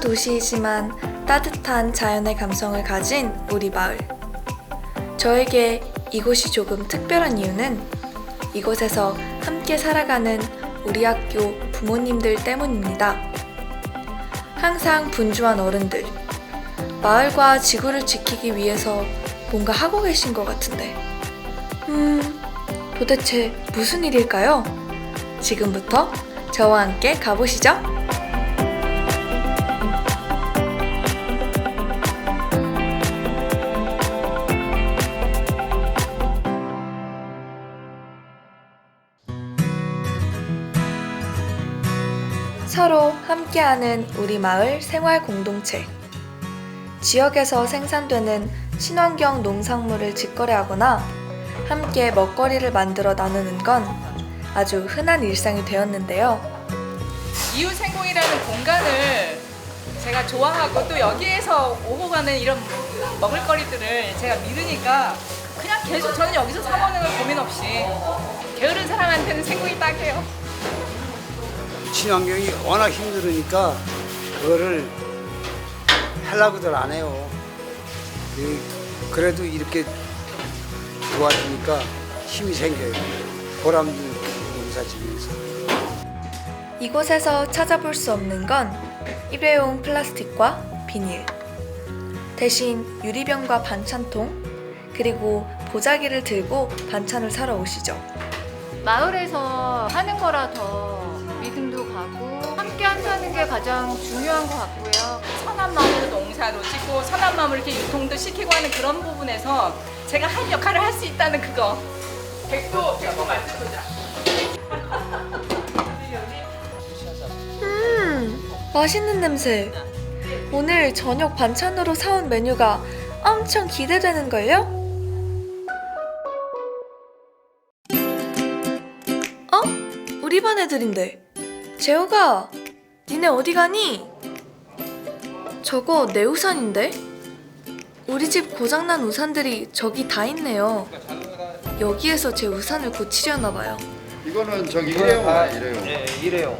도시이지만 따뜻한 자연의 감성을 가진 우리 마을. 저에게 이곳이 조금 특별한 이유는 이곳에서 함께 살아가는 우리 학교 부모님들 때문입니다. 항상 분주한 어른들. 마을과 지구를 지키기 위해서 뭔가 하고 계신 것 같은데. 음, 도대체 무슨 일일까요? 지금부터 저와 함께 가보시죠. 서로 함께하는 우리 마을 생활 공동체. 지역에서 생산되는 친환경 농산물을 직거래하거나 함께 먹거리를 만들어 나누는 건 아주 흔한 일상이 되었는데요. 이웃 생공이라는 공간을 제가 좋아하고 또 여기에서 오고 가는 이런 먹을거리들을 제가 믿으니까 그냥 계속 저는 여기서 사 먹는 걸 고민 없이 게으른 사람한테는 생공이 딱이에요. 친환경이 워낙 힘들으니까 그거를 하려고들 안 해요. 이- 그래도 이렇게 도와주니까 힘이 생겨요. 보람도 느끼고 농사 지면서. 이곳에서 찾아볼 수 없는 건 일회용 플라스틱과 비닐. 대신 유리병과 반찬통, 그리고 보자기를 들고 반찬을 사러 오시죠. 마을에서 하는 거라 더 믿음도 가고 함께 한다는 게 가장 중요한 것 같고요. 선한 마음으로 농사도 짓고 선한 마음으로 이렇게 유통도 시키고 하는 그런 부분에서 제가 한 역할을 할 수 있다는 그거. 백도 백도 말씀보자. 음, 맛있는 냄새. 오늘 저녁 반찬으로 사온 메뉴가 엄청 기대되는걸요? 어? 우리 반 애들인데. 재호가, 니네 어디 가니? 저거 내 우산인데? 우리 집 고장난 우산들이 저기 다 있네요. 여기에서 제 우산을 고치려나 봐요. 이거는 저기 일회용이야 일회용. 예, 일회용.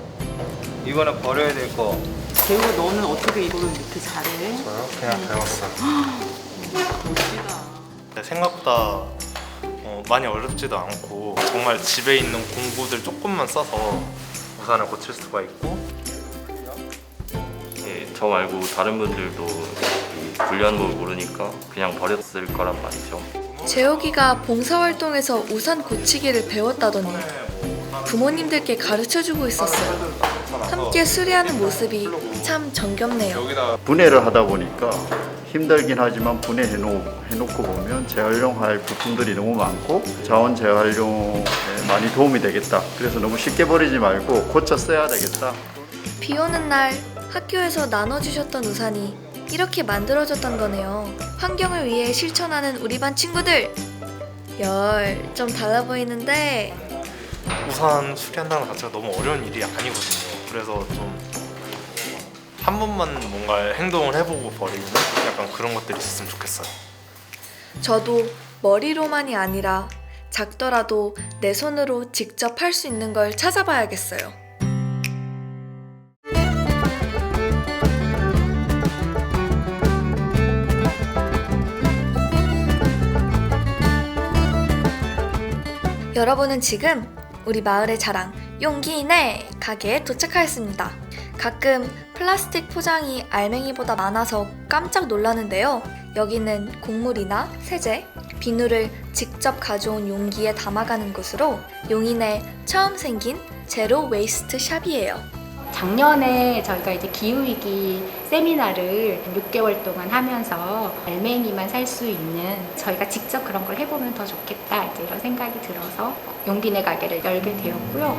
이거는 버려야 될 거. 재우가 너는 어떻게 이거를 이렇게 잘해? 저요? 그냥 배웠어요. 멋지다. 생각보다 어, 많이 어렵지도 않고 정말 집에 있는 공구들 조금만 써서 우산을 고칠 수가 있고 예, 저 말고 다른 분들도 이 불리한 법을 모르니까 그냥 버렸을 거란 말이죠. 재욱이가 봉사활동에서 우산 고치기를 배웠다더니 부모님들께 가르쳐주고 있었어요. 함께 수리하는 모습이 참 정겹네요. 분해를 하다 보니까 힘들긴 하지만 분해해 놓고 보면 재활용할 부품들이 너무 많고 자원 재활용에 많이 도움이 되겠다. 그래서 너무 쉽게 버리지 말고 고쳐 써야 되겠다. 비 오는 날 학교에서 나눠주셨던 우산이 이렇게 만들어졌던 거네요. 환경을 위해 실천하는 우리 반 친구들! 열, 좀 달라 보이는데 우산 수리한다는 것 자체가 너무 어려운 일이 아니거든요. 그래서 좀 한 번만 뭔가 행동을 해보고 버리는 약간 그런 것들이 있었으면 좋겠어요. 저도 머리로만이 아니라 작더라도 내 손으로 직접 할 수 있는 걸 찾아봐야겠어요. 여러분은 지금 우리 마을의 자랑 용기내 가게에 도착하였습니다. 가끔 플라스틱 포장이 알맹이보다 많아서 깜짝 놀라는데요. 여기는 곡물이나 세제, 비누를 직접 가져온 용기에 담아가는 곳으로 용인에 처음 생긴 제로 웨이스트 샵이에요. 작년에 저희가 이제 기후위기 세미나를 6개월 동안 하면서 알맹이만 살 수 있는 저희가 직접 그런 걸 해보면 더 좋겠다 이제 이런 생각이 들어서 용기내 가게를 열게 되었고요.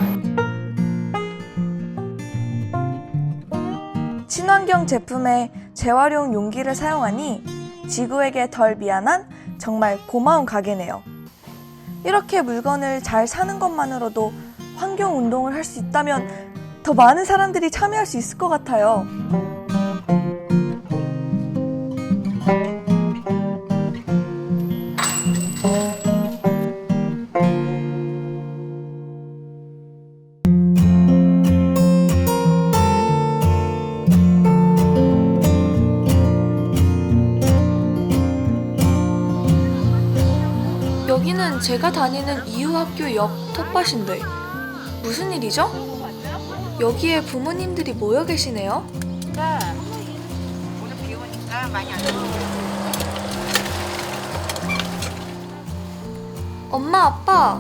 친환경 제품에 재활용 용기를 사용하니 지구에게 덜 미안한 정말 고마운 가게네요. 이렇게 물건을 잘 사는 것만으로도 환경 운동을 할 수 있다면 더 많은 사람들이 참여할 수 있을 것 같아요. 여기는 제가 다니는 이유 학교 옆 텃밭인데 무슨 일이죠? 여기에 부모님들이 모여 계시네요. 오늘 비 오니까 많이 안 엄마, 아빠,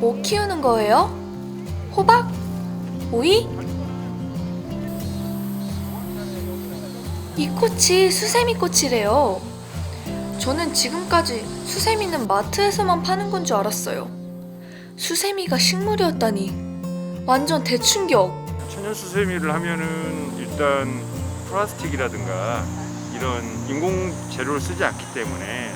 뭐 키우는 거예요? 호박? 오이? 이 꽃이 수세미 꽃이래요. 저는 지금까지 수세미는 마트에서만 파는 건 줄 알았어요. 수세미가 식물이었다니. 완전 대충격. 수세미를 하면은 일단 플라스틱이라든가 이런 인공 재료를 쓰지 않기 때문에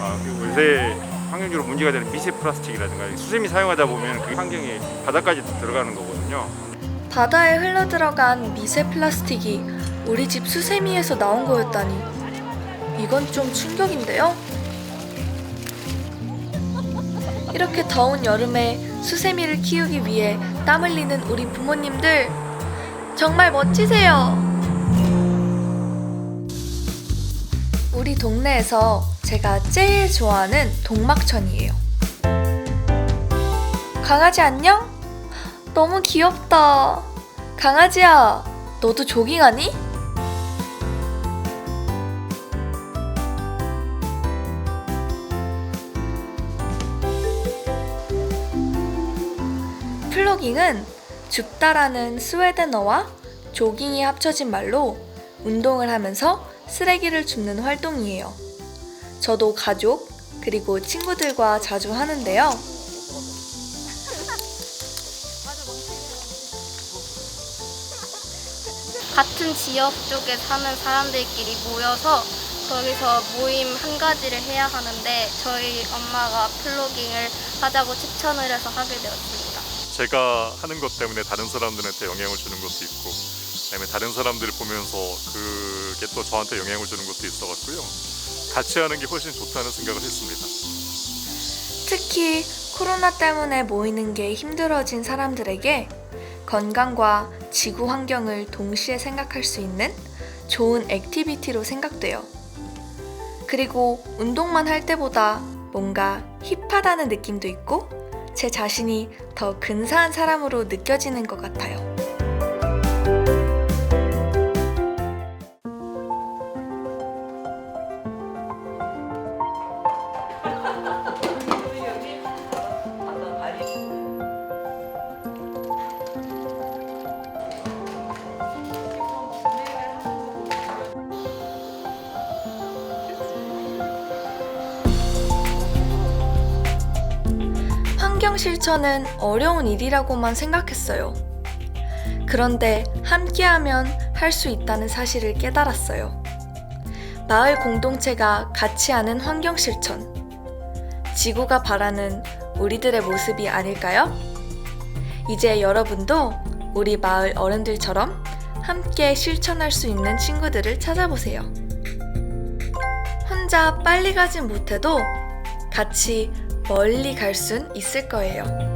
아, 그리고 요새 환경적으로 문제가 되는 미세 플라스틱이라든가 수세미 사용하다 보면 그게 환경에 바닥까지 들어가는 거거든요. 바다에 흘러 들어간 미세 플라스틱이 우리 집 수세미에서 나온 거였다니. 이건 좀 충격인데요? 이렇게 더운 여름에 수세미를 키우기 위해 땀 흘리는 우리 부모님들 정말 멋지세요. 우리 동네에서 제가 제일 좋아하는 동막천이에요. 강아지 안녕? 너무 귀엽다. 강아지야, 너도 조깅하니? 플로깅은 줍다라는 스웨덴어와 조깅이 합쳐진 말로 운동을 하면서 쓰레기를 줍는 활동이에요. 저도 가족, 그리고 친구들과 자주 하는데요. 같은 지역 쪽에 사는 사람들끼리 모여서 거기서 모임 한 가지를 해야 하는데 저희 엄마가 플로깅을 하자고 추천을 해서 하게 되었습니다. 제가 하는 것 때문에 다른 사람들한테 영향을 주는 것도 있고 그다음에 다른 사람들을 보면서 그게 또 저한테 영향을 주는 것도 있어갖고요. 같이 하는 게 훨씬 좋다는 생각을 했습니다. 특히 코로나 때문에 모이는 게 힘들어진 사람들에게 건강과 지구 환경을 동시에 생각할 수 있는 좋은 액티비티로 생각돼요. 그리고 운동만 할 때보다 뭔가 힙하다는 느낌도 있고 제 자신이 더 근사한 사람으로 느껴지는 것 같아요. 환경 실천은 어려운 일이라고만 생각했어요. 그런데 함께하면 할 수 있다는 사실을 깨달았어요. 마을 공동체가 같이 하는 환경 실천. 지구가 바라는 우리들의 모습이 아닐까요? 이제 여러분도 우리 마을 어른들처럼 함께 실천할 수 있는 친구들을 찾아보세요. 혼자 빨리 가진 못해도 같이 멀리 갈 순 있을 거예요.